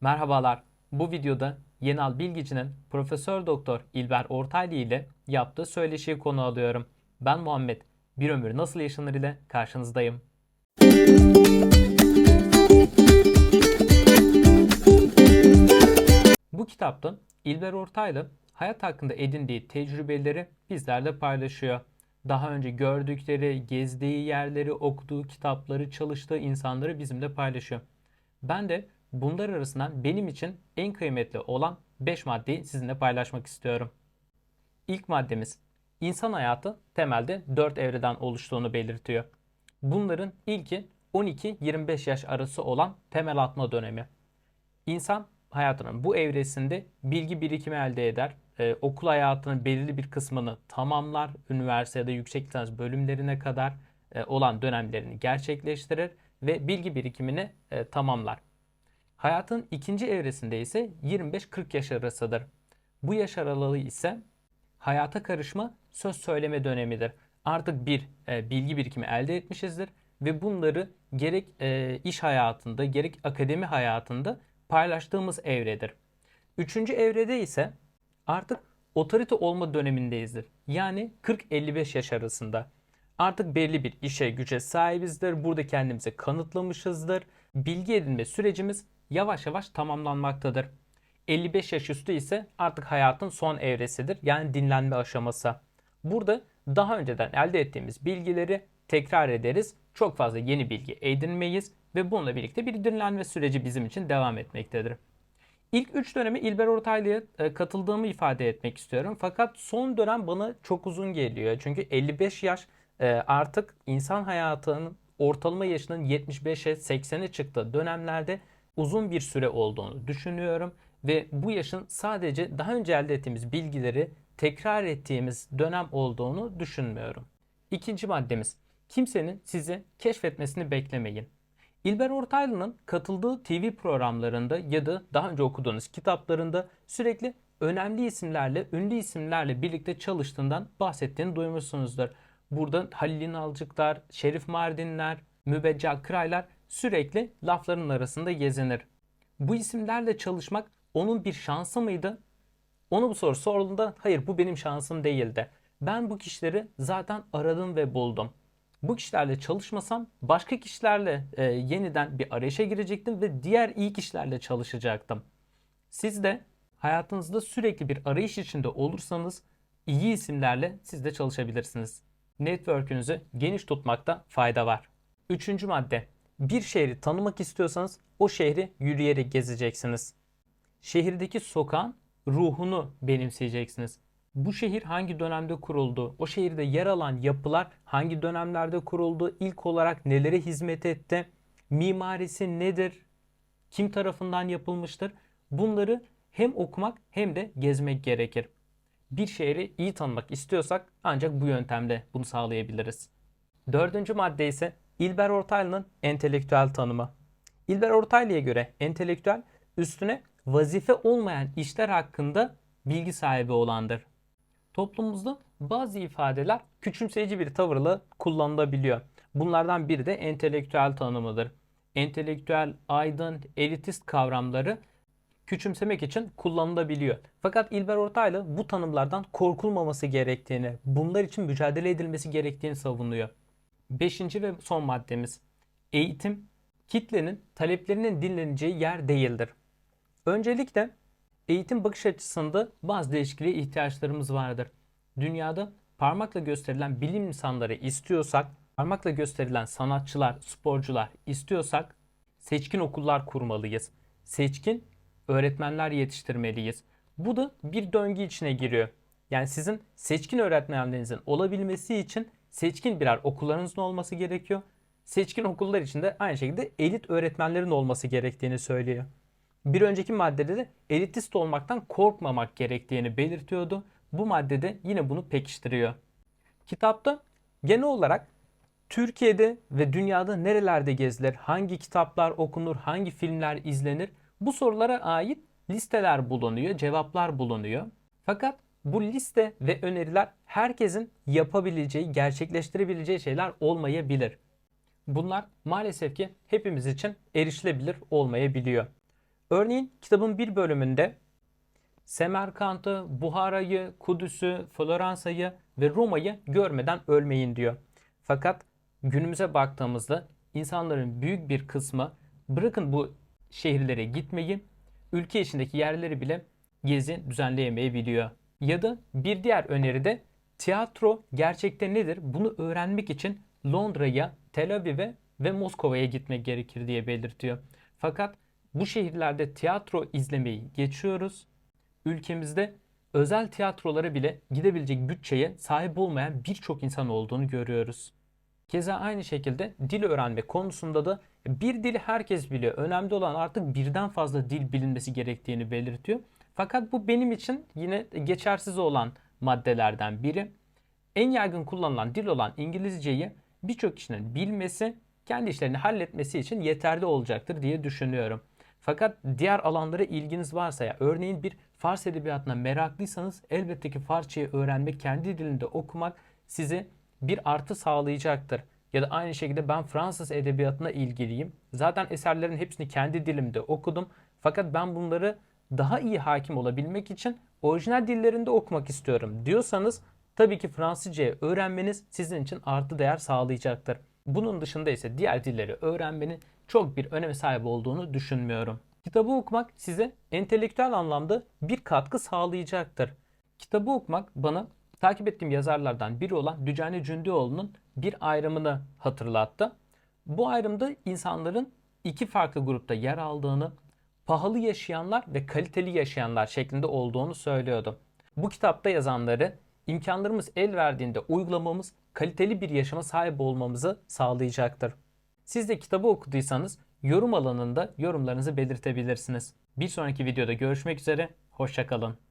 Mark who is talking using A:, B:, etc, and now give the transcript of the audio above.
A: Merhabalar. Bu videoda Yenal Bilgici'nin Profesör Doktor İlber Ortaylı ile yaptığı söyleşiyi konu alıyorum. Ben Muhammed. Bir ömür nasıl yaşanır ile karşınızdayım. Bu kitapta İlber Ortaylı hayat hakkında edindiği tecrübeleri bizlerle paylaşıyor. Daha önce gördükleri, gezdiği yerleri, okuduğu kitapları, çalıştığı insanları bizimle paylaşıyor. Ben de bunlar arasından benim için en kıymetli olan 5 maddeyi sizinle paylaşmak istiyorum. İlk maddemiz insan hayatı temelde 4 evreden oluştuğunu belirtiyor. Bunların ilki 12-25 yaş arası olan temel atma dönemi. İnsan hayatının bu evresinde bilgi birikimi elde eder. Ee, okul hayatının belirli bir kısmını tamamlar. Üniversite ya da yüksek lisans bölümlerine kadar e, olan dönemlerini gerçekleştirir ve bilgi birikimini e, tamamlar. Hayatın ikinci evresinde ise 25-40 yaş arasıdır. Bu yaş aralığı ise hayata karışma söz söyleme dönemidir. Artık bir e, bilgi birikimi elde etmişizdir ve bunları gerek e, iş hayatında gerek akademi hayatında paylaştığımız evredir. Üçüncü evrede ise artık otorite olma dönemindeyizdir. Yani 40-55 yaş arasında. Artık belli bir işe güce sahibizdir. Burada kendimizi kanıtlamışızdır. Bilgi edinme sürecimiz yavaş yavaş tamamlanmaktadır. 55 yaş üstü ise artık hayatın son evresidir. Yani dinlenme aşaması. Burada daha önceden elde ettiğimiz bilgileri tekrar ederiz. Çok fazla yeni bilgi edinmeyiz ve bununla birlikte bir dinlenme süreci bizim için devam etmektedir. İlk 3 dönemi İlber Ortaylı'ya e, katıldığımı ifade etmek istiyorum. Fakat son dönem bana çok uzun geliyor. Çünkü 55 yaş e, artık insan hayatının ortalama yaşının 75'e 80'e çıktığı dönemlerde uzun bir süre olduğunu düşünüyorum. Ve bu yaşın sadece daha önce elde ettiğimiz bilgileri tekrar ettiğimiz dönem olduğunu düşünmüyorum. İkinci maddemiz. Kimsenin sizi keşfetmesini beklemeyin. İlber Ortaylı'nın katıldığı TV programlarında ya da daha önce okuduğunuz kitaplarında sürekli önemli isimlerle, ünlü isimlerle birlikte çalıştığından bahsettiğini duymuşsunuzdur. Burada Halil İnalcıklar, Şerif Mardinler, Mübeccel Kıraylar sürekli lafların arasında gezinir. Bu isimlerle çalışmak onun bir şansı mıydı? Ona bu soru sorulduğunda hayır bu benim şansım değildi. Ben bu kişileri zaten aradım ve buldum. Bu kişilerle çalışmasam başka kişilerle e, yeniden bir arayışa girecektim ve diğer iyi kişilerle çalışacaktım. Siz de hayatınızda sürekli bir arayış içinde olursanız iyi isimlerle siz de çalışabilirsiniz. Network'ünüzü geniş tutmakta fayda var. Üçüncü madde. Bir şehri tanımak istiyorsanız o şehri yürüyerek gezeceksiniz. Şehirdeki sokağın ruhunu benimseyeceksiniz. Bu şehir hangi dönemde kuruldu? O şehirde yer alan yapılar hangi dönemlerde kuruldu? İlk olarak nelere hizmet etti? Mimarisi nedir? Kim tarafından yapılmıştır? Bunları hem okumak hem de gezmek gerekir. Bir şehri iyi tanımak istiyorsak ancak bu yöntemle bunu sağlayabiliriz. Dördüncü madde ise İlber Ortaylı'nın entelektüel tanımı. İlber Ortaylı'ya göre entelektüel üstüne vazife olmayan işler hakkında bilgi sahibi olandır. Toplumumuzda bazı ifadeler küçümseyici bir tavırla kullanılabiliyor. Bunlardan biri de entelektüel tanımıdır. Entelektüel, aydın, elitist kavramları küçümsemek için kullanılabiliyor. Fakat İlber Ortaylı bu tanımlardan korkulmaması gerektiğini, bunlar için mücadele edilmesi gerektiğini savunuyor. Beşinci ve son maddemiz. Eğitim, kitlenin taleplerinin dinleneceği yer değildir. Öncelikle eğitim bakış açısında bazı değişikliğe ihtiyaçlarımız vardır. Dünyada parmakla gösterilen bilim insanları istiyorsak, parmakla gösterilen sanatçılar, sporcular istiyorsak seçkin okullar kurmalıyız. Seçkin öğretmenler yetiştirmeliyiz. Bu da bir döngü içine giriyor. Yani sizin seçkin öğretmenlerinizin olabilmesi için seçkin birer okullarınızın olması gerekiyor. Seçkin okullar için de aynı şekilde elit öğretmenlerin olması gerektiğini söylüyor. Bir önceki maddede de elitist olmaktan korkmamak gerektiğini belirtiyordu. Bu maddede yine bunu pekiştiriyor. Kitapta genel olarak Türkiye'de ve dünyada nerelerde gezilir, hangi kitaplar okunur, hangi filmler izlenir bu sorulara ait listeler bulunuyor, cevaplar bulunuyor. Fakat bu liste ve öneriler herkesin yapabileceği, gerçekleştirebileceği şeyler olmayabilir. Bunlar maalesef ki hepimiz için erişilebilir olmayabiliyor. Örneğin kitabın bir bölümünde Semerkant'ı, Buhara'yı, Kudüs'ü, Floransa'yı ve Roma'yı görmeden ölmeyin diyor. Fakat günümüze baktığımızda insanların büyük bir kısmı bırakın bu şehirlere gitmeyi, ülke içindeki yerleri bile gezi düzenleyemeyebiliyor. Ya da bir diğer öneri de tiyatro gerçekte nedir? Bunu öğrenmek için Londra'ya, Tel Aviv'e ve Moskova'ya gitmek gerekir diye belirtiyor. Fakat bu şehirlerde tiyatro izlemeyi geçiyoruz. Ülkemizde özel tiyatrolara bile gidebilecek bütçeye sahip olmayan birçok insan olduğunu görüyoruz. Keza aynı şekilde dil öğrenme konusunda da bir dili herkes biliyor. Önemli olan artık birden fazla dil bilinmesi gerektiğini belirtiyor. Fakat bu benim için yine geçersiz olan maddelerden biri. En yaygın kullanılan dil olan İngilizceyi birçok kişinin bilmesi, kendi işlerini halletmesi için yeterli olacaktır diye düşünüyorum. Fakat diğer alanlara ilginiz varsa ya örneğin bir Fars edebiyatına meraklıysanız elbette ki Farsçayı öğrenmek, kendi dilinde okumak sizi bir artı sağlayacaktır. Ya da aynı şekilde ben Fransız edebiyatına ilgiliyim. Zaten eserlerin hepsini kendi dilimde okudum. Fakat ben bunları daha iyi hakim olabilmek için orijinal dillerinde okumak istiyorum diyorsanız tabii ki Fransızcayı öğrenmeniz sizin için artı değer sağlayacaktır. Bunun dışında ise diğer dilleri öğrenmenin çok bir öneme sahip olduğunu düşünmüyorum. Kitabı okumak size entelektüel anlamda bir katkı sağlayacaktır. Kitabı okumak bana takip ettiğim yazarlardan biri olan Dücani Cündioğlu'nun bir ayrımını hatırlattı. Bu ayrımda insanların iki farklı grupta yer aldığını, pahalı yaşayanlar ve kaliteli yaşayanlar şeklinde olduğunu söylüyordu. Bu kitapta yazanları imkanlarımız el verdiğinde uygulamamız kaliteli bir yaşama sahip olmamızı sağlayacaktır. Siz de kitabı okuduysanız yorum alanında yorumlarınızı belirtebilirsiniz. Bir sonraki videoda görüşmek üzere, hoşçakalın.